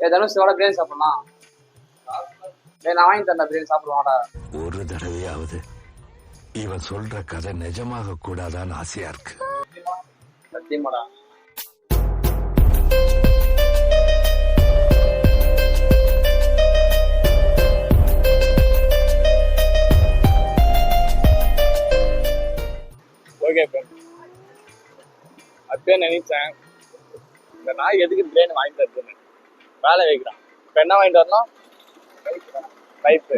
ஏ தனுஷ் எவ்வளோ பிரியாணி சாப்பிடலாம்? நான் வாங்கி தரேன் பிரியாணி சாப்பிடுவாடா ஒரு தடவையாவது இவன் சொல்ற கதை நிஜமாக கூடாதான்னு ஆசையா இருக்கு. சத்தியமாடா. ஓகே அப்பயே நினைச்சேன். இந்த நாய் எதுக்கு பிரியாணி வாங்கிட்டு வருதுன்னு வேலை வைக்கிறான். இப்போ என்ன வாங்கிட்டு வரணும்? பைப்பு.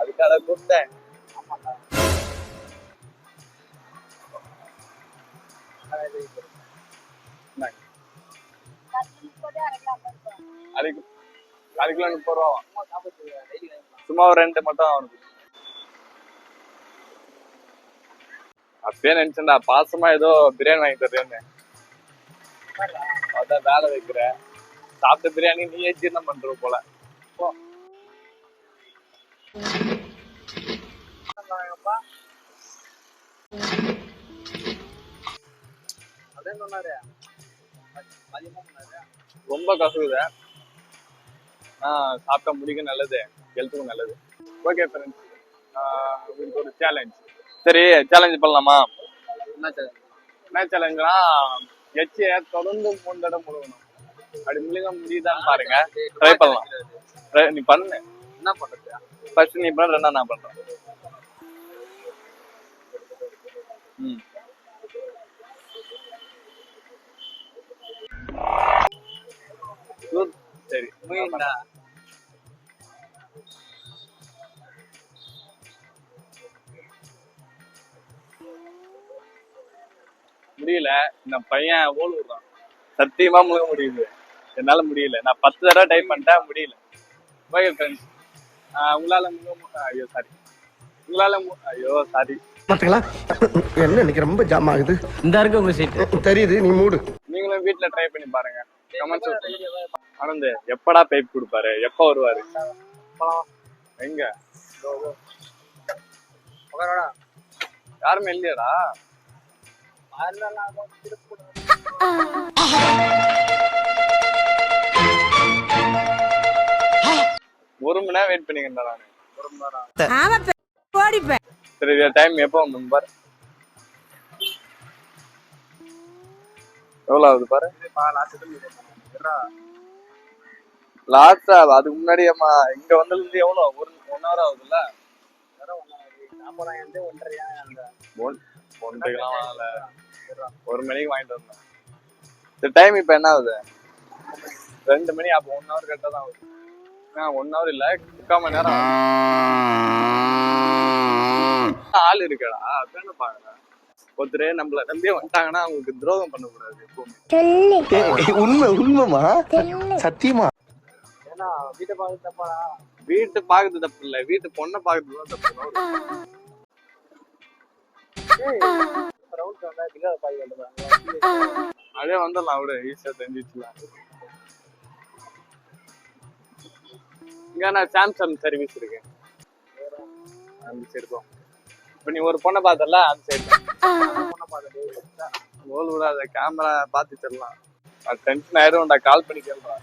அதுக்காக கூப்பிட்டேன் அதுக்கு அரை கிலோ முப்பது ரூபா சும்மா ஒரு ரெண்டு மட்டும் அவனுக்கு அப்பயே நினைச்சேன்டா பாசமா ஏதோ பிரியாணி வாங்கி தருவேன்னு அதான் வேலை வைக்கிறேன். சாப்பிட்ட பிரியாணி நீயே ஜீரணம் பண்ற போல? ரொம்ப கசுகுத சாப்பிட்டா முடிக்க நல்லது. ஹெல்த்துக்கும் நல்லது. ஓகே ஃப்ரெண்ட்ஸ் உங்களுக்கு ஒரு சேலஞ்ச் சரி சேலஞ்ச் பண்ணலாமா? என்ன சார் என்ன சேலஞ்சுனா எச்சிய தொடர்ந்து மூணு தடவை முழுகணும். அப்படி முழுக முடியுதான்னு பாருங்க. ட்ரை பண்ணலாம். நீ பண்ணு. என்ன பண்ணுறது ஃபர்ஸ்ட் நீ பண்ண ரெண்டா நான் பண்றேன். ம். சரி. முடியல. இந்த பையன் ஓல் விடுறான் சத்தியமா முழுக முடியுது. என்னால முடியல. நான் பத்து தடவை டைப் பண்ணிட்டேன் முடியல. ஓகே ஃப்ரெண்ட்ஸ் உங்களால ஐயோ சாரி உங்களால மு- ஐயோ சாரி பாத்தீங்களா? என்ன இன்னைக்கு ரொம்ப ஜாம் ஆகுது? இந்த இருக்கு உங்க சீட் தெரியுது நீ மூடு. நீங்களும் வீட்ல ட்ரை பண்ணி பாருங்க. கமெண்ட்ஸ் ஆனந்த் எப்படா பைப் கொடுப்பாரு? எப்ப வருவாரு? எங்க? யாருமே இல்லையாடா? மணி நேரம் வெயிட் பண்ணிக்கிறேன் நானு ஆமா ஓடிப்பேன் சரி டைம் எப்போ வந்து பாரு. எவ்வளவு ஆகுது பாரு? லாஸ்டா அதுக்கு முன்னாடி அம்மா இங்க வந்ததுல எவ்வளவு? ஒரு ஒன் ஹவர் ஆகுதுல்ல? ஒன் ஒன்றைக்கெல்லாம் வாங்கல. ஒரு மணிக்கு வாங்கிட்டு வந்தேன். டைம் இப்ப என்ன ஆகுது? ரெண்டு மணி அப்போ ஒன் ஹவர் கரெக்டா தான் ஆகுது. ஒன் ஹவர் இல்ல முக்கால் மணி நேரம். ஆள் இருக்கடா அதான பாக்குறேன். ஒருத்தர் நம்மள நம்பியே வந்துட்டாங்கன்னா அவங்களுக்கு துரோகம் பண்ணக்கூடாது எப்பவுமே. உண்மை உண்மைமா சத்தியமா? ஏன்னா வீட்டை பார்த்து தப்பாடா வீட்டு பாக்குறது தப்பு இல்ல. வீட்டு பொண்ணை பாக்குறது தான் தப்பு. ரவுண்ட் வந்தா பில்லா பாய் கட்டுறாங்க. அதே வந்துடலாம் விட ஈஸியா தெரிஞ்சிச்சுலாம். இங்க நான் சாம்சங் சர்வீஸ் இருக்கு அந்த சைடு போ. இப்ப நீ ஒரு பொண்ணை பார்த்தல அந்த சைடு பொண்ணை பார்த்துட்டு ஓல் விடாத கேமரா பார்த்து தரலாம் டென்ஷன் ஆயிடும்டா கால் பண்ணி கேள்றா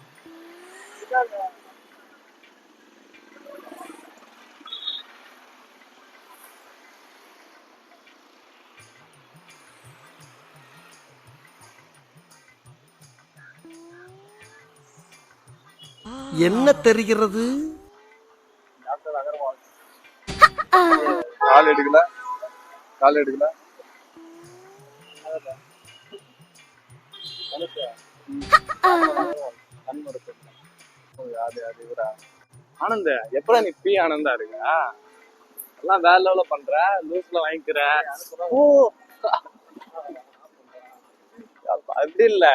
என்ன தெரிகிறது? கால் எடுக்கல? கால் எடுக்கல? ஆனந்த எப்படா நீ பி ஆனந்தா இருக்க? எல்லாம் வேற லெவல பண்ற? லூஸ்ல வாங்கிக்கிற? ஓ அப்படி இல்ல.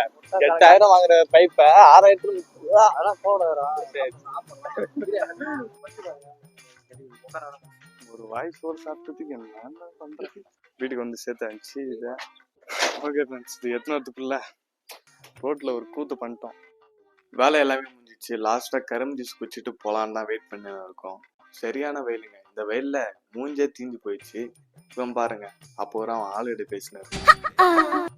எட்டாயிரம் வாங்குற பைப்ப ஆறாயிரத்து அதெல்லாம் போடாதா ஒரு வாய் சோறு சாப்பிட்டதுக்கு என்ன பண்றது? வீட்டுக்கு வந்து சேர்த்து அனுப்பிச்சு இதை ஓகே ஃப்ரெண்ட்ஸ் இது எத்தனாவதுக்குள்ள ரோட்ல ஒரு கூத்து பண்ணிட்டோம். வேலை எல்லாமே முடிஞ்சிச்சு. லாஸ்டா கரும்பு ஜூஸ் குடிச்சிட்டு போலான்னு தான் வெயிட் பண்ணி இருக்கோம். சரியான வெயிலுங்க. இந்த வெயில்ல மூஞ்சே தீஞ்சு போயிடுச்சு. இவன் பாருங்க அப்போ ஒரு அவன் ஆள் எடுத்து பேசினாரு.